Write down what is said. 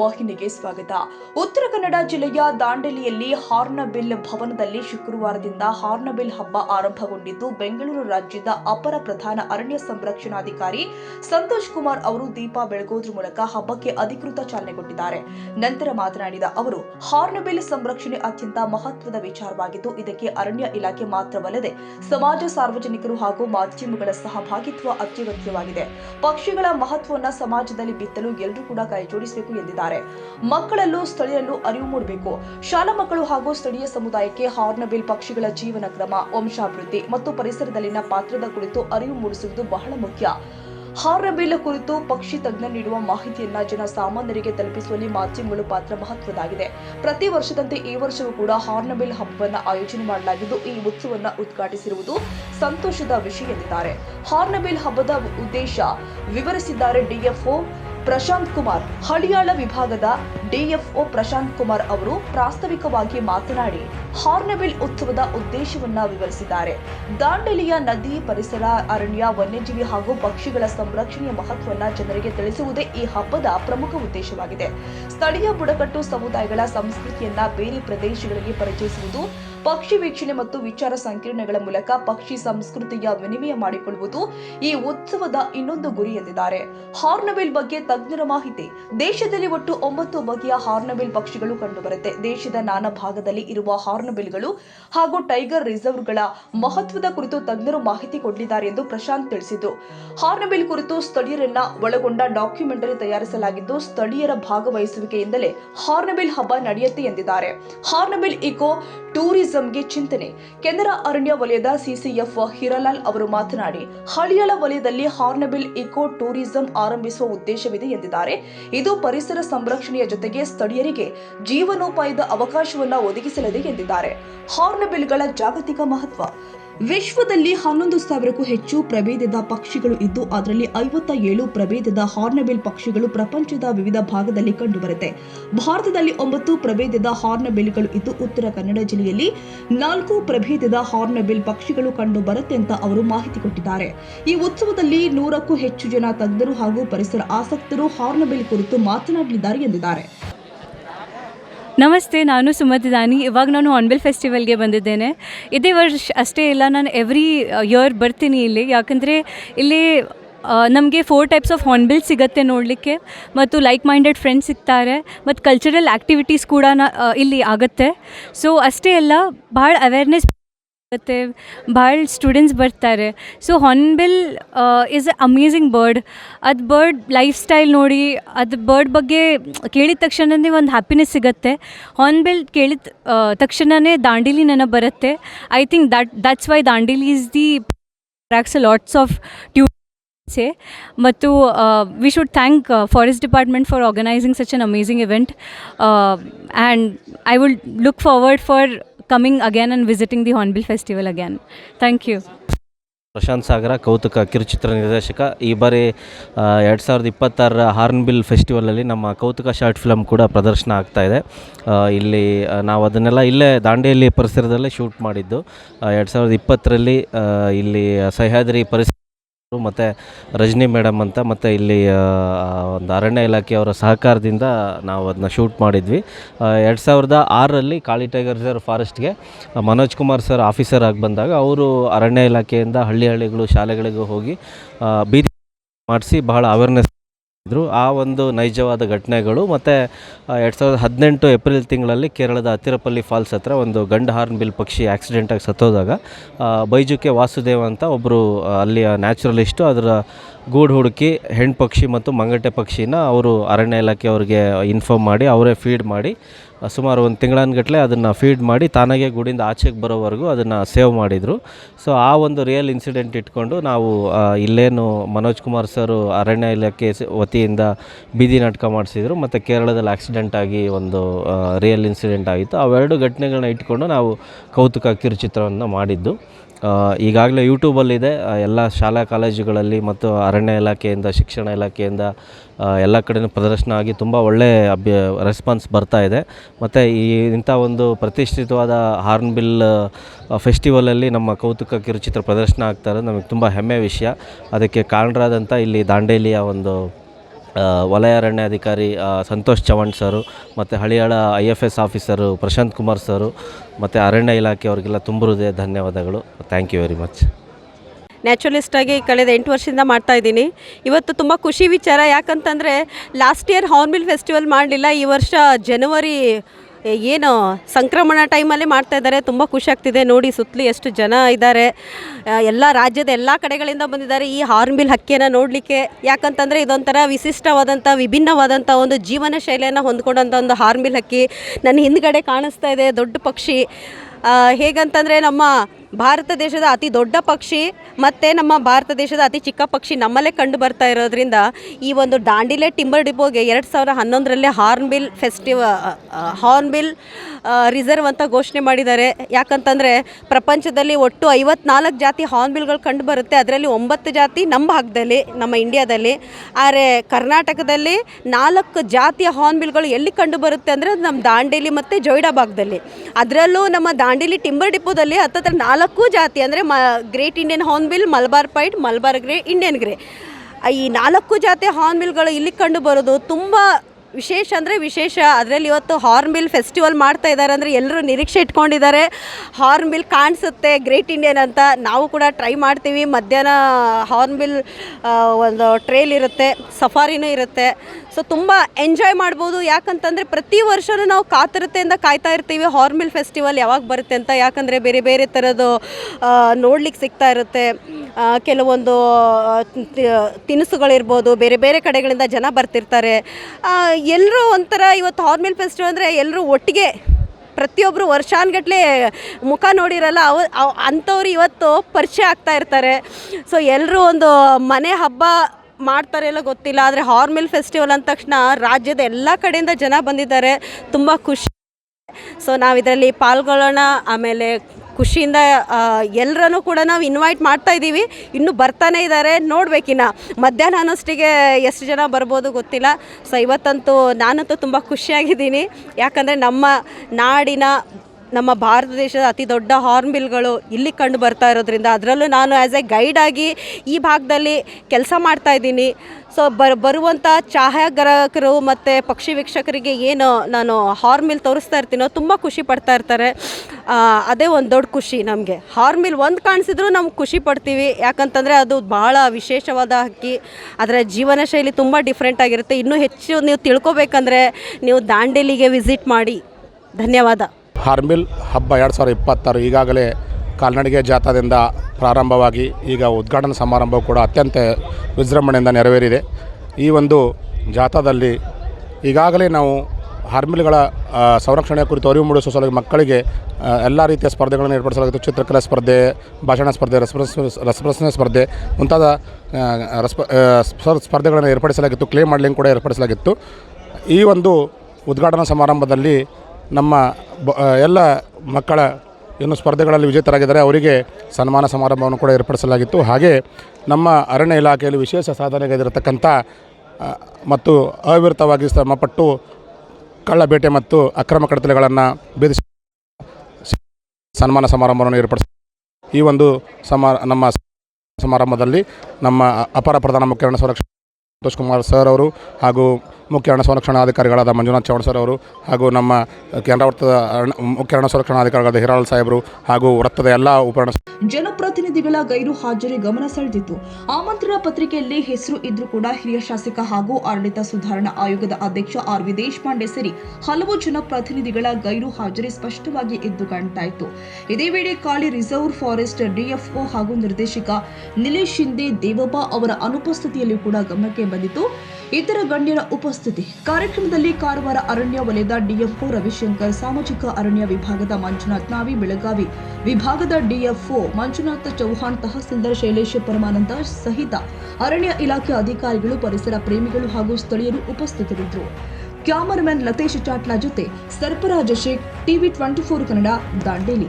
ವಾಹಿನಿಗೆ ಸ್ವಾಗತ. ಉತ್ತರ ಕನ್ನಡ ಜಿಲ್ಲೆಯ ದಾಂಡೇಲಿಯಲ್ಲಿ ಹಾರ್ನಬಿಲ್ ಭವನದಲ್ಲಿ ಶುಕ್ರವಾರದಿಂದ ಹಾರ್ನಬಿಲ್ ಹಬ್ಬ ಆರಂಭಗೊಂಡಿದ್ದು, ಬೆಂಗಳೂರು ರಾಜ್ಯದ ಅಪರ ಪ್ರಧಾನ ಅರಣ್ಯ ಸಂರಕ್ಷಣಾಧಿಕಾರಿ ಸಂತೋಷ್ ಕುಮಾರ್ ಅವರು ದೀಪ ಬೆಳಗೋದ್ರ ಮೂಲಕ ಹಬ್ಬಕ್ಕೆ ಅಧಿಕೃತ ಚಾಲನೆ ಕೊಟ್ಟಿದ್ದಾರೆ. ನಂತರ ಮಾತನಾಡಿದ ಅವರು, ಹಾರ್ನಬಿಲ್ ಸಂರಕ್ಷಣೆ ಅತ್ಯಂತ ಮಹತ್ವದ ವಿಚಾರವಾಗಿದ್ದು, ಇದಕ್ಕೆ ಅರಣ್ಯ ಇಲಾಖೆ ಮಾತ್ರವಲ್ಲದೆ ಸಮಾಜ ಸಾರ್ವಜನಿಕರು ಹಾಗೂ ಮಾಧ್ಯಮಗಳ ಸಹಭಾಗಿತ್ವ ಅತ್ಯಗತ್ಯವಾಗಿದೆ. ಪಕ್ಷಿಗಳ ಮಹತ್ವವನ್ನು ಸಮಾಜದಲ್ಲಿ ಬಿತ್ತಲು ಎಲ್ಲರೂ ಕೂಡ ಕೈಜೋಡಿಸಬೇಕು ಎಂದಿದ್ದಾರೆ. ಮಕ್ಕಳಲ್ಲೂ ಸ್ಥಳೀಯರಲ್ಲೂ ಅರಿವು ಮೂಡಬೇಕು. ಶಾಲಾ ಮಕ್ಕಳು ಹಾಗೂ ಸ್ಥಳೀಯ ಸಮುದಾಯಕ್ಕೆ ಹಾರ್ನಬಿಲ್ ಪಕ್ಷಿಗಳ ಜೀವನ ಕ್ರಮ, ವಂಶಾಭಿವೃದ್ಧಿ ಮತ್ತು ಪರಿಸರದಲ್ಲಿನ ಪಾತ್ರದ ಕುರಿತು ಅರಿವು ಮೂಡಿಸುವುದು ಬಹಳ ಮುಖ್ಯ. ಹಾರ್ನಬಿಲ್ ಕುರಿತು ಪಕ್ಷಿ ತಜ್ಞ ನೀಡುವ ಮಾಹಿತಿಯನ್ನ ಜನ ಸಾಮಾನ್ಯರಿಗೆ ತಲುಪಿಸುವಲ್ಲಿ ಮಾಧ್ಯಮಗಳು ಪಾತ್ರ ಮಹತ್ವದಾಗಿದೆ ಪ್ರತಿ ವರ್ಷದಂತೆ ಈ ವರ್ಷವೂ ಕೂಡ ಹಾರ್ನಬಿಲ್ ಹಬ್ಬವನ್ನು ಆಯೋಜನೆ ಮಾಡಲಾಗಿದ್ದು, ಈ ಉತ್ಸವವನ್ನು ಉದ್ಘಾಟಿಸಿರುವುದು ಸಂತೋಷದ ವಿಷಯ ಎಂದಿದ್ದಾರೆ. ಹಾರ್ನಬಿಲ್ ಹಬ್ಬದ ಉದ್ದೇಶ, ವಿವರಿಸಿದ್ದಾರೆ ಡಿಎಫ್ಒ ಪ್ರಶಾಂತ್ ಕುಮಾರ್, ಹಳಿಯಾಳ ವಿಭಾಗದ ಡಿಎಫ್ಒ ಪ್ರಶಾಂತ್ ಕುಮಾರ್ ಅವರು ಪ್ರಾಸ್ತಾವಿಕವಾಗಿ ಮಾತನಾಡಿ, ಹಾರ್ನಬಿಲ್ ಉತ್ಸವದ ಉದ್ದೇಶವನ್ನ ವಿವರಿಸಿದ್ದಾರೆ. ದಾಂಡೇಲಿಯ ನದಿ ಪರಿಸರ, ಅರಣ್ಯ, ವನ್ಯಜೀವಿ ಹಾಗೂ ಪಕ್ಷಿಗಳ ಸಂರಕ್ಷಣೆಯ ಮಹತ್ವವನ್ನು ಜನರಿಗೆ ತಿಳಿಸುವುದೇ ಈ ಹಬ್ಬದ ಪ್ರಮುಖ ಉದ್ದೇಶವಾಗಿದೆ. ಸ್ಥಳೀಯ ಬುಡಕಟ್ಟು ಸಮುದಾಯಗಳ ಸಂಸ್ಕೃತಿಯನ್ನ ಬೇರೆ ಪ್ರದೇಶಗಳಿಗೆ ಪರಿಚಯಿಸುವುದು ಪಕ್ಷಿ ವೀಕ್ಷಣೆ ಮತ್ತು ವಿಚಾರ ಸಂಕಿರಣಗಳ ಮೂಲಕ ಪಕ್ಷಿ ಸಂಸ್ಕೃತಿಯ ವಿನಿಮಯ ಮಾಡಿಕೊಳ್ಳುವುದು ಈ ಉತ್ಸವದ ಇನ್ನೊಂದು ಗುರಿ ಎಂದಿದ್ದಾರೆ. ಹಾರ್ನಬಿಲ್ ಬಗ್ಗೆ ತಜ್ಞರ ಮಾಹಿತಿ. ದೇಶದಲ್ಲಿ ಒಟ್ಟು ಒಂಬತ್ತು ಬಗೆಯ ಹಾರ್ನಬಿಲ್ ಪಕ್ಷಿಗಳು ಕಂಡುಬರುತ್ತೆ. ದೇಶದ ನಾನಾ ಭಾಗದಲ್ಲಿ ಇರುವ ಹಾರ್ನಬಿಲ್ಗಳು ಹಾಗೂ ಟೈಗರ್ ರಿಸರ್ವ್ಗಳ ಮಹತ್ವದ ಕುರಿತು ತಜ್ಞರು ಮಾಹಿತಿ ಕೊಟ್ಟಿದ್ದಾರೆ ಎಂದು ಪ್ರಶಾಂತ್ ತಿಳಿಸಿದರು ಹಾರ್ನಬಿಲ್ ಕುರಿತು ಸ್ಥಳೀಯರನ್ನ ಒಳಗೊಂಡ ಡಾಕ್ಯುಮೆಂಟರಿ ತಯಾರಿಸಲಾಗಿದ್ದು, ಸ್ಥಳೀಯರ ಭಾಗವಹಿಸುವಿಕೆಯಿಂದಲೇ ಹಾರ್ನಬಿಲ್ ಹಬ್ಬ ನಡೆಯುತ್ತೆ ಎಂದಿದ್ದಾರೆ. ಹಾರ್ನಬಿಲ್ ಇಕೋ ಟೂರಿಸಂಗೆ ಚಿಂತನೆ. ಕೆನರಾ ಅರಣ್ಯ ವಲಯದ ಸಿಸಿಎಫ್ ಹಿರಲಾಲ್ ಅವರು ಮಾತನಾಡಿ, ಹಳಿಯಾಳ ವಲಯದಲ್ಲಿ ಹಾರ್ನಬಿಲ್ ಇಕೋ ಟೂರಿಸಂ ಆರಂಭಿಸುವ ಉದ್ದೇಶವಿದೆ ಎಂದಿದ್ದಾರೆ. ಇದು ಪರಿಸರ ಸಂರಕ್ಷಣೆಯ ಜೊತೆಗೆ ಸ್ಥಳೀಯರಿಗೆ ಜೀವನೋಪಾಯದ ಅವಕಾಶವನ್ನು ಒದಗಿಸಲಿದೆ ಎಂದಿದ್ದಾರೆ. ಹಾರ್ನಬಿಲ್ಗಳ ಜಾಗತಿಕ ಮಹತ್ವ. ವಿಶ್ವದಲ್ಲಿ ಹನ್ನೊಂದು ಸಾವಿರಕ್ಕೂ ಹೆಚ್ಚು ಪ್ರಭೇದದ ಪಕ್ಷಿಗಳು ಇದ್ದು, ಅದರಲ್ಲಿ ಐವತ್ತ ಏಳು ಪ್ರಭೇದದ ಹಾರ್ನಬಿಲ್ ಪಕ್ಷಿಗಳು ಪ್ರಪಂಚದ ವಿವಿಧ ಭಾಗದಲ್ಲಿ ಕಂಡುಬರುತ್ತೆ. ಭಾರತದಲ್ಲಿ ಒಂಬತ್ತು ಪ್ರಭೇದದ ಹಾರ್ನಬಿಲ್ಗಳು ಇದ್ದು, ಉತ್ತರ ಕನ್ನಡ ಜಿಲ್ಲೆಯಲ್ಲಿ ನಾಲ್ಕು ಪ್ರಭೇದದ ಹಾರ್ನಬಿಲ್ ಪಕ್ಷಿಗಳು ಕಂಡು ಬರುತ್ತೆ ಅಂತ ಅವರು ಮಾಹಿತಿ ಕೊಟ್ಟಿದ್ದಾರೆ. ಈ ಉತ್ಸವದಲ್ಲಿ ನೂರಕ್ಕೂ ಹೆಚ್ಚು ಜನ ತಜ್ಞರು ಹಾಗೂ ಪರಿಸರ ಆಸಕ್ತರು ಹಾರ್ನಬಿಲ್ ಕುರಿತು ಮಾತನಾಡಲಿದ್ದಾರೆ ಎಂದಿದ್ದಾರೆ. ನಮಸ್ತೆ, ನಾನು ಸುಮತಿ ದಾನಿ. ಇವಾಗ ನಾನು ಹಾರ್ನ್ಬಿಲ್ ಫೆಸ್ಟಿವಲ್ಗೆ ಬಂದಿದ್ದೇನೆ. ಇದೇ ವರ್ಷ ಅಷ್ಟೇ ಇಲ್ಲ, ನಾನು ಎವ್ರಿ ಇಯರ್ ಬರ್ತೀನಿ ಇಲ್ಲಿ. ಯಾಕಂದರೆ ಇಲ್ಲಿ ನಮಗೆ ಫೋರ್ ಟೈಪ್ಸ್ ಆಫ್ ಹಾನ್ಬಿಲ್ ಸಿಗುತ್ತೆ ನೋಡಲಿಕ್ಕೆ. ಮತ್ತು ಲೈಕ್ ಮೈಂಡೆಡ್ ಫ್ರೆಂಡ್ಸ್ ಸಿಗ್ತಾರೆ. ಮತ್ತು ಕಲ್ಚರಲ್ ಆ್ಯಕ್ಟಿವಿಟೀಸ್ ಕೂಡ ಇಲ್ಲಿ ಆಗುತ್ತೆ. ಸೊ ಅಷ್ಟೇ ಅಲ್ಲ, ಭಾಳ ಅವೇರ್ನೆಸ್ ಮತ್ತು ಭಾಳ ಸ್ಟೂಡೆಂಟ್ಸ್ ಬರ್ತಾರೆ. So hornbill is a amazing bird ಅದು ಬರ್ಡ್ ಲೈಫ್ ಸ್ಟೈಲ್ ನೋಡಿ, ಅದು ಬರ್ಡ್ ಬಗ್ಗೆ ಕೇಳಿದ ತಕ್ಷಣವೇ ಒಂದು ಹ್ಯಾಪಿನೆಸ್ ಸಿಗುತ್ತೆ. ಹಾರ್ನ್ಬಿಲ್ ಕೇಳಿದ ತಕ್ಷಣವೇ ದಾಂಡೇಲಿ ನೆನಪು ಬರುತ್ತೆ. I think that that's why Dandeli is the attracts lots of ಟ್ಯೂ ಮತ್ತು we should thank forest department for organising such an amazing event and I would look forward for coming again and visiting the hornbill festival again thank you Prashant Sagara, ಕೌತುಕ ಕಿರುಚಿತ್ರ ನಿರ್ದೇಶಕ. ಈ ಬಾರಿ ಎರಡು ಸಾವಿರದ ಇಪ್ಪತ್ತಾರರ Hornbill ಫೆಸ್ಟಿವಲಲ್ಲಿ ನಮ್ಮ ಕೌತುಕ short film ಕೂಡ ಪ್ರದರ್ಶನ ಆಗ್ತಾ ಇದೆ. ಇಲ್ಲಿ ನಾವು ಅದನ್ನೆಲ್ಲ ಇಲ್ಲೇ ದಾಂಡೇಲಿ ಪರಿಸರದಲ್ಲೇ ಶೂಟ್ ಮಾಡಿದ್ದು. ಎರಡು ಸಾವಿರದ ಇಪ್ಪತ್ತರಲ್ಲಿ ಇಲ್ಲಿ ಸಹ್ಯಾದ್ರಿ ಪರಿಸರ ಮತ್ತು ರಜನಿ ಮೇಡಮ್ ಅಂತ, ಮತ್ತು ಇಲ್ಲಿ ಒಂದು ಅರಣ್ಯ ಇಲಾಖೆಯವರ ಸಹಕಾರದಿಂದ ನಾವು ಅದನ್ನ ಶೂಟ್ ಮಾಡಿದ್ವಿ. ಎರಡು ಸಾವಿರದ ಆರರಲ್ಲಿ ಕಾಳಿ ಟೈಗರ್ ರಿಸರ್ವ್ ಫಾರೆಸ್ಟ್ಗೆ ಮನೋಜ್ ಕುಮಾರ್ ಸರ್ ಆಫೀಸರ್ ಆಗಿ ಬಂದಾಗ ಅವರು ಅರಣ್ಯ ಇಲಾಖೆಯಿಂದ ಹಳ್ಳಿ ಹಳ್ಳಿಗಳು, ಶಾಲೆಗಳಿಗೂ ಹೋಗಿ ಬೀದಿ ಮಾಡಿಸಿ ಬಹಳ ಅವೇರ್ನೆಸ್ ಇದ್ರು ಆ ಒಂದು ನೈಜವಾದ ಘಟನೆಗಳು ಮತ್ತು ಎರಡು ಸಾವಿರದ ಹದಿನೆಂಟು ಏಪ್ರಿಲ್ ತಿಂಗಳಲ್ಲಿ ಕೇರಳದ ಅತಿರಪಲ್ಲಿ ಫಾಲ್ಸ್ ಹತ್ರ ಒಂದು ಗಂಡು ಹಾರ್ನ್ಬಿಲ್ ಪಕ್ಷಿ ಆಕ್ಸಿಡೆಂಟಾಗಿ ಸತ್ತೋದಾಗ ಬೈಜುಕೆ ವಾಸುದೇವ ಅಂತ ಒಬ್ಬರು ಅಲ್ಲಿಯ ನ್ಯಾಚುರಲಿಸ್ಟು ಅದರ ಗೂಡು ಹುಡುಕಿ ಹೆಣ್ಣು ಪಕ್ಷಿ ಮತ್ತು ಮಂಗಟೆ ಪಕ್ಷಿನ ಅವರು ಅರಣ್ಯ ಇಲಾಖೆಯವ್ರಿಗೆ ಇನ್ಫಾರ್ಮ್ ಮಾಡಿ, ಅವರೇ ಫೀಡ್ ಮಾಡಿ ಸುಮಾರು ಒಂದು ತಿಂಗಳನ್ಗಟ್ಟಲೆ ಅದನ್ನು ಫೀಡ್ ಮಾಡಿ ತಾನಾಗೆ ಗೂಡಿಂದ ಆಚೆಗೆ ಬರೋವರೆಗೂ ಅದನ್ನು ಸೇವ್ ಮಾಡಿದರು. ಸೊ ಆ ಒಂದು ರಿಯಲ್ ಇನ್ಸಿಡೆಂಟ್ ಇಟ್ಕೊಂಡು ನಾವು ಇಲ್ಲೇನು ಮನೋಜ್ ಕುಮಾರ್ ಸರು ಅರಣ್ಯ ಇಲಾಖೆ ವತಿಯಿಂದ ಬೀದಿ ನಾಟಕ ಮಾಡಿಸಿದ್ರು. ಮತ್ತು ಕೇರಳದಲ್ಲಿ ಆಕ್ಸಿಡೆಂಟ್ ಆಗಿ ಒಂದು ರಿಯಲ್ ಇನ್ಸಿಡೆಂಟ್ ಆಗಿತ್ತು ಅವೆರಡು ಘಟನೆಗಳನ್ನ ಇಟ್ಕೊಂಡು ನಾವು ಕೌತುಕ ಕಿರುಚಿತ್ರವನ್ನು ಮಾಡಿದ್ದು. ಈಗಾಗಲೇ ಯೂಟ್ಯೂಬಲ್ಲಿದೆ ಎಲ್ಲ ಶಾಲಾ ಕಾಲೇಜುಗಳಲ್ಲಿ ಮತ್ತು ಅರಣ್ಯ ಇಲಾಖೆಯಿಂದ, ಶಿಕ್ಷಣ ಇಲಾಖೆಯಿಂದ ಎಲ್ಲ ಕಡೆನೂ ಪ್ರದರ್ಶನ ಆಗಿ ತುಂಬ ಒಳ್ಳೆಯ ಅಭ್ಯ ರೆಸ್ಪಾನ್ಸ್ ಬರ್ತಾ ಇದೆ. ಮತ್ತು ಈ ಇಂಥ ಒಂದು ಪ್ರತಿಷ್ಠಿತವಾದ ಹಾರ್ನ್ಬಿಲ್ ಫೆಸ್ಟಿವಲಲ್ಲಿ ನಮ್ಮ ಕೌತುಕ ಕಿರುಚಿತ್ರ ಪ್ರದರ್ಶನ ಆಗ್ತಾ ನಮಗೆ ತುಂಬ ಹೆಮ್ಮೆ ವಿಷಯ. ಅದಕ್ಕೆ ಕಾರಣರಾದಂಥ ಇಲ್ಲಿ ದಾಂಡೇಲಿಯ ಒಂದು ವಲಯ ಅರಣ್ಯಾಧಿಕಾರಿ ಸಂತೋಷ್ ಚವಾಣ್ ಸರು, ಮತ್ತು Haliyal I F S officer Prashant Kumar sir, ಮತ್ತು ಅರಣ್ಯ ಇಲಾಖೆಯವರಿಗೆಲ್ಲ ತುಂಬ ಹೃದಯ ಧನ್ಯವಾದಗಳು. ಥ್ಯಾಂಕ್ ಯು ವೆರಿ ಮಚ್ ನ್ಯಾಚುರಲಿಸ್ಟಾಗಿ ಕಳೆದ ಎಂಟು ವರ್ಷದಿಂದ ಮಾಡ್ತಾ ಇದ್ದೀನಿ. ಇವತ್ತು ತುಂಬ ಖುಷಿ ವಿಚಾರ. ಯಾಕಂತಂದರೆ ಲಾಸ್ಟ್ ಇಯರ್ ಹಾರ್ನ್ಬಿಲ್ ಫೆಸ್ಟಿವಲ್ ಮಾಡಲಿಲ್ಲ. ಈ ವರ್ಷ ಜನವರಿ ಏನು, ಸಂಕ್ರಮಣ ಟೈಮಲ್ಲಿ ಮಾಡ್ತಾ ಇದ್ದಾರೆ. ತುಂಬ ಖುಷಿ ಆಗ್ತಿದೆ. ನೋಡಿ ಸುತ್ತಲೂ ಎಷ್ಟು ಜನ ಇದ್ದಾರೆ. ಎಲ್ಲ ರಾಜ್ಯದ ಎಲ್ಲ ಕಡೆಗಳಿಂದ ಬಂದಿದ್ದಾರೆ. ಈ ಹಾರ್ನ್ಬಿಲ್ ಹಕ್ಕಿಯನ್ನು ನೋಡಲಿಕ್ಕೆ ಯಾಕಂತಂದರೆ ಇದೊಂಥರ ವಿಶಿಷ್ಟವಾದಂಥ, ವಿಭಿನ್ನವಾದಂಥ ಒಂದು ಜೀವನ ಶೈಲಿಯನ್ನು ಹೊಂದ್ಕೊಂಡಂಥ ಒಂದು ಹಾರ್ನ್ಬಿಲ್ ಹಕ್ಕಿ ನನ್ನ ಹಿಂದ್ಗಡೆ ಕಾಣಿಸ್ತಾ ಇದೆ. ದೊಡ್ಡ ಪಕ್ಷಿ. ಹೇಗಂತಂದರೆ ನಮ್ಮ ಭಾರತ ದೇಶದ ಅತಿ ದೊಡ್ಡ ಪಕ್ಷಿ ಮತ್ತು ನಮ್ಮ ಭಾರತ ದೇಶದ ಅತಿ ಚಿಕ್ಕ ಪಕ್ಷಿ ನಮ್ಮಲ್ಲೇ ಕಂಡು ಬರ್ತಾ ಇರೋದ್ರಿಂದ ಈ ಒಂದು ದಾಂಡಿಲೆ ಟಿಂಬರ್ ಡಿಪೋಗೆ ಎರಡು ಸಾವಿರ ಹನ್ನೊಂದರಲ್ಲೇ ಹಾರ್ನ್ಬಿಲ್ ಫೆಸ್ಟಿವ ಹಾರ್ನ್ಬಿಲ್ ರಿಸರ್ವ್ ಅಂತ ಘೋಷಣೆ ಮಾಡಿದ್ದಾರೆ. ಯಾಕಂತಂದರೆ ಪ್ರಪಂಚದಲ್ಲಿ ಒಟ್ಟು ಐವತ್ನಾಲ್ಕು ಜಾತಿ ಹಾರ್ನ್ಬಿಲ್ಗಳು ಕಂಡು ಬರುತ್ತೆ. ಅದರಲ್ಲಿ ಒಂಬತ್ತು ಜಾತಿ ನಮ್ಮ ಭಾಗದಲ್ಲಿ, ನಮ್ಮ ಇಂಡಿಯಾದಲ್ಲಿ. ಆದರೆ ಕರ್ನಾಟಕದಲ್ಲಿ ನಾಲ್ಕು ಜಾತಿಯ ಹಾರ್ನ್ಬಿಲ್ಗಳು ಎಲ್ಲಿ ಕಂಡು ಬರುತ್ತೆ ಅಂದರೆ ನಮ್ಮ ದಾಂಡೇಲಿ ಮತ್ತು ಜೊಯ್ಡಾ ಭಾಗದಲ್ಲಿ ಅದರಲ್ಲೂ ನಮ್ಮ ದಾಂಡೇಲಿ ಟಿಂಬರ್ ಡಿಪೋದಲ್ಲಿ ಹತ್ತತ್ರ ನಾಲ್ಕು ಜಾತಿ ಅಂದರೆ ಮ great Indian hornbill Malabar pied Malabar grey Indian grey ಈ ನಾಲ್ಕು ಜಾತಿ ಹಾರ್ನ್ಬಿಲ್ಗಳು ಇಲ್ಲಿ ಕಂಡು ಬರೋದು ತುಂಬ ವಿಶೇಷ ಅಂದರೆ ವಿಶೇಷ. ಅದರಲ್ಲಿ ಇವತ್ತು ಹಾರ್ನ್ಬಿಲ್ ಫೆಸ್ಟಿವಲ್ ಮಾಡ್ತಾ ಇದ್ದಾರೆ ಅಂದರೆ ಎಲ್ಲರೂ ನಿರೀಕ್ಷೆ ಇಟ್ಕೊಂಡಿದ್ದಾರೆ. ಹಾರ್ನ್ಬಿಲ್ ಕಾಣಿಸುತ್ತೆ ಗ್ರೇಟ್ ಇಂಡಿಯನ್ ಅಂತ. ನಾವು ಕೂಡ ಟ್ರೈ ಮಾಡ್ತೀವಿ. ಮಧ್ಯಾಹ್ನ ಹಾರ್ನ್ಬಿಲ್ ಒಂದು ಟ್ರೇಲ್ ಇರುತ್ತೆ ಸಫಾರಿನೂ ಇರುತ್ತೆ. ಸೊ ತುಂಬ ಎಂಜಾಯ್ ಮಾಡ್ಬೋದು. ಯಾಕಂತಂದರೆ ಪ್ರತಿ ವರ್ಷವೂ ನಾವು ಕಾತರತೆಯಿಂದ ಕಾಯ್ತಾ ಇರ್ತೀವಿ. ಹಾರ್ನ್ಬಿಲ್ ಫೆಸ್ಟಿವಲ್ ಯಾವಾಗ ಬರುತ್ತೆ ಅಂತ. ಯಾಕಂದರೆ ಬೇರೆ ಬೇರೆ ಥರದ್ದು ನೋಡ್ಲಿಕ್ಕೆ ಸಿಗ್ತಾ ಇರುತ್ತೆ. ಕೆಲವೊಂದು ತಿನಿಸುಗಳಿರ್ಬೋದು. ಬೇರೆ ಬೇರೆ ಕಡೆಗಳಿಂದ ಜನ ಬರ್ತಿರ್ತಾರೆ. ಎಲ್ಲರೂ ಒಂಥರ ಇವತ್ತು ಹಾರ್ಮಿಲ್ ಫೆಸ್ಟಿವಲ್ ಅಂದರೆ ಎಲ್ಲರೂ ಒಟ್ಟಿಗೆ ಪ್ರತಿಯೊಬ್ಬರು ವರ್ಷಾನ್ಗಟ್ಲೆ ಮುಖ ನೋಡಿರಲ್ಲ, ಅವ ಅಂಥವ್ರು ಇವತ್ತು ಪರಿಚಯ ಆಗ್ತಾ ಇರ್ತಾರೆ. ಸೊ ಎಲ್ಲರೂ ಒಂದು ಮನೆ ಹಬ್ಬ ಮಾಡ್ತಾರೆ ಎಲ್ಲ ಗೊತ್ತಿಲ್ಲ, ಆದರೆ ಹಾರ್ಮಿಲ್ ಫೆಸ್ಟಿವಲ್ ಅಂದ ತಕ್ಷಣ ರಾಜ್ಯದ ಎಲ್ಲ ಕಡೆಯಿಂದ ಜನ ಬಂದಿದ್ದಾರೆ. ತುಂಬ ಖುಷಿ. ಸೊ ನಾವು ಇದರಲ್ಲಿ ಪಾಲ್ಗೊಳ್ಳೋಣ, ಆಮೇಲೆ ಖುಷಿಯಿಂದ ಎಲ್ಲರನ್ನೂ ಕೂಡ ನಾವು ಇನ್ವೈಟ್ ಮಾಡ್ತಾ ಇದ್ದೀವಿ ಇನ್ನೂ ಬರ್ತಾನೆ ಇದ್ದಾರೆ ನೋಡ್ಬೇಕಿನ್ನ ಮಧ್ಯಾಹ್ನ ಅನ್ನೋಷ್ಟಿಗೆ ಎಷ್ಟು ಜನ ಬರ್ಬೋದು ಗೊತ್ತಿಲ್ಲ. ಸೊ ಇವತ್ತಂತೂ ನಾನಂತೂ ತುಂಬ ಖುಷಿಯಾಗಿದ್ದೀನಿ. ಯಾಕಂದರೆ ನಮ್ಮ ನಾಡಿನ ನಮ್ಮ ಭಾರತ ದೇಶದ ಅತಿ ದೊಡ್ಡ ಹಾರ್ನ್ಬಿಲ್ಗಳು ಇಲ್ಲಿ ಕಂಡು ಬರ್ತಾ ಇರೋದ್ರಿಂದ ಅದರಲ್ಲೂ ನಾನು ಆ್ಯಸ್ ಎ ಗೈಡಾಗಿ ಈ ಭಾಗದಲ್ಲಿ ಕೆಲಸ ಮಾಡ್ತಾ ಇದ್ದೀನಿ. ಸೊ ಬರ್ ಬರುವಂಥ ಛಾಯಾಗ್ರಾಹಕರು ಮತ್ತು ಪಕ್ಷಿ ವೀಕ್ಷಕರಿಗೆ ಏನು ನಾನು ಹಾರ್ಮಿಲ್ ತೋರಿಸ್ತಾ ಇರ್ತೀನೋ ತುಂಬ ಖುಷಿ ಪಡ್ತಾ ಇರ್ತಾರೆ. ಅದೇ ಒಂದು ದೊಡ್ಡ ಖುಷಿ ನಮಗೆ. ಹಾರ್ಮಿಲ್ ಒಂದು ಕಾಣಿಸಿದ್ರು ನಮ್ಗೆ ಖುಷಿ ಪಡ್ತೀವಿ. ಯಾಕಂತಂದರೆ ಅದು ಭಾಳ ವಿಶೇಷವಾದ ಹಕ್ಕಿ. ಅದರ ಜೀವನ ಶೈಲಿ ತುಂಬ ಡಿಫ್ರೆಂಟ್ ಆಗಿರುತ್ತೆ. ಇನ್ನೂ ಹೆಚ್ಚು ನೀವು ತಿಳ್ಕೊಬೇಕಂದ್ರೆ ನೀವು ದಾಂಡೇಲಿಗೆ ವಿಸಿಟ್ ಮಾಡಿ. ಧನ್ಯವಾದ. ಹಾರ್ನ್ಬಿಲ್ ಹಬ್ಬ ಎರಡು ಸಾವಿರದ ಇಪ್ಪತ್ತಾರು ಈಗಾಗಲೇ ಕಾಲ್ನಡಿಗೆ ಜಾಥಾದಿಂದ ಪ್ರಾರಂಭವಾಗಿ ಈಗ ಉದ್ಘಾಟನಾ ಸಮಾರಂಭ ಕೂಡ ಅತ್ಯಂತ ವಿಜೃಂಭಣೆಯಿಂದ ನೆರವೇರಿದೆ. ಈ ಒಂದು ಜಾಥಾದಲ್ಲಿ ಈಗಾಗಲೇ ನಾವು ಹಾರ್ಮಿಲ್ಗಳ ಸಂರಕ್ಷಣೆ ಕುರಿತು ಅರಿವು ಮೂಡಿಸುವ ಸಲುವಾಗಿ ಮಕ್ಕಳಿಗೆ ಎಲ್ಲ ರೀತಿಯ ಸ್ಪರ್ಧೆಗಳನ್ನು ಏರ್ಪಡಿಸಲಾಗಿತ್ತು. ಚಿತ್ರಕಲಾ ಸ್ಪರ್ಧೆ, ಭಾಷಣ ಸ್ಪರ್ಧೆ ರಸಪ್ರಸ್ ರಸಪ್ರಶ್ನೆ ಸ್ಪರ್ಧೆ ಮುಂತಾದ ರಸಪ ಸ್ಪರ್ಧೆಗಳನ್ನು ಏರ್ಪಡಿಸಲಾಗಿತ್ತು. ಕ್ಲೇ ಮಾಡಲಿಂಗ್ ಕೂಡ ಏರ್ಪಡಿಸಲಾಗಿತ್ತು. ಈ ಒಂದು ಉದ್ಘಾಟನಾ ಸಮಾರಂಭದಲ್ಲಿ ನಮ್ಮ ಬ ಎಲ್ಲ ಮಕ್ಕಳ ಏನು ಸ್ಪರ್ಧೆಗಳಲ್ಲಿ ವಿಜೇತರಾಗಿದ್ದಾರೆ, ಅವರಿಗೆ ಸನ್ಮಾನ ಸಮಾರಂಭವನ್ನು ಕೂಡ ಏರ್ಪಡಿಸಲಾಗಿತ್ತು. ಹಾಗೆ ನಮ್ಮ ಅರಣ್ಯ ಇಲಾಖೆಯಲ್ಲಿ ವಿಶೇಷ ಸಾಧನೆಗೈದಿರತಕ್ಕಂಥ ಮತ್ತು ಅವಿರತವಾಗಿ ಶ್ರಮಪಟ್ಟು ಕಳ್ಳಬೇಟೆ ಮತ್ತು ಅಕ್ರಮ ಕಡತಲೆಗಳನ್ನು ಭೇದಿಸಿ ಸನ್ಮಾನ ಸಮಾರಂಭವನ್ನು ಏರ್ಪಡಿಸ, ಈ ಒಂದು ಸಮಾರ ನಮ್ಮ ಸಮಾರಂಭದಲ್ಲಿ ನಮ್ಮ ಅಪರ ಪ್ರಧಾನ ಮುಖ್ಯ ಸಂರಕ್ಷಣಾ ಸಂತೋಷ್ ಕುಮಾರ್ ಸರ್ ಅವರು ಹಾಗೂ ಮುಖ್ಯ ಅರಣ್ಯ ಸಂರಕ್ಷಣಾಧಿಕಾರಿಗಳಾದ ಮಂಜುನಾಥ್ ಚೌಡ್ ಸರ್ ಅವರು ಹಾಗೂ ನಮ್ಮ ಕೆನರಾ ವೃತ್ತದ ಮುಖ್ಯ ಅರಣ್ಯ ಸಂರಕ್ಷಣಾಧಿಕಾರಿಗಳಾದ ಹಿರಾಳ್ ಸಾಹೇಬರು ಹಾಗೂ ವೃತ್ತದ ಎಲ್ಲ ಉಪರಣ ಜನಪ್ರತಿನಿಧಿಗಳ ಗೈರು ಹಾಜರಿ ಗಮನ ಸೆಳೆದಿತ್ತು. ಆಮಂತ್ರಣ ಪತ್ರಿಕೆಯಲ್ಲಿ ಹೆಸರು ಇದ್ರೂ ಕೂಡ ಹಿರಿಯ ಶಾಸಕ ಹಾಗೂ ಆಡಳಿತ ಸುಧಾರಣಾ ಆಯೋಗದ ಅಧ್ಯಕ್ಷ ಆರ್ ವಿ ದೇಶಪಾಂಡೆ ಸೇರಿ ಹಲವು ಜನಪ್ರತಿನಿಧಿಗಳ ಗೈರು ಹಾಜರಿ ಸ್ಪಷ್ಟವಾಗಿ ಎದ್ದು ಕಾಣ್ತಾ ಇತ್ತು. ಇದೇ ವೇಳೆ ಕಾಳಿ ರಿಸರ್ವ್ ಫಾರೆಸ್ಟ್ ಡಿಎಫ್ಒ ಹಾಗೂ ನಿರ್ದೇಶಕ ನಿಲೇಶ್ ಶಿಂದೆ ದೇವಪ್ಪ ಅವರ ಅನುಪಸ್ಥಿತಿಯಲ್ಲಿ ಕೂಡ ಗಮನಕ್ಕೆ ಬಂದಿತ್ತು. ಇತರ ಗಣ್ಯರ ಉಪಸ್ಥಿತಿ ಕಾರ್ಯಕ್ರಮದಲ್ಲಿ ಕಾರವಾರ ಅರಣ್ಯ ವಲಯದ ಡಿಎಫ್ಒ ರವಿಶಂಕರ್, ಸಾಮಾಜಿಕ ಅರಣ್ಯ ವಿಭಾಗದ ಮಂಜುನಾಥ್ ನಾವಿ, ಬೆಳಗಾವಿ ವಿಭಾಗದ ಡಿಎಫ್ಒ ಮಂಜುನಾಥ್ ಚೌಹಾಣ್, ತಹಸೀಲ್ದಾರ್ ಶೈಲೇಶ್ ಪರಮಾನಂದ ಸಹಿತ ಅರಣ್ಯ ಇಲಾಖೆ ಅಧಿಕಾರಿಗಳು, ಪರಿಸರ ಪ್ರೇಮಿಗಳು ಹಾಗೂ ಸ್ಥಳೀಯರು ಉಪಸ್ಥಿತರಿದ್ದರು. ಕ್ಯಾಮರಾಮನ್ ಲತೇಶ್ ಚಾಟ್ಲಾ ಜೊತೆ Sarfaraz Shaikh, TV twenty four Kannada, Dandeli.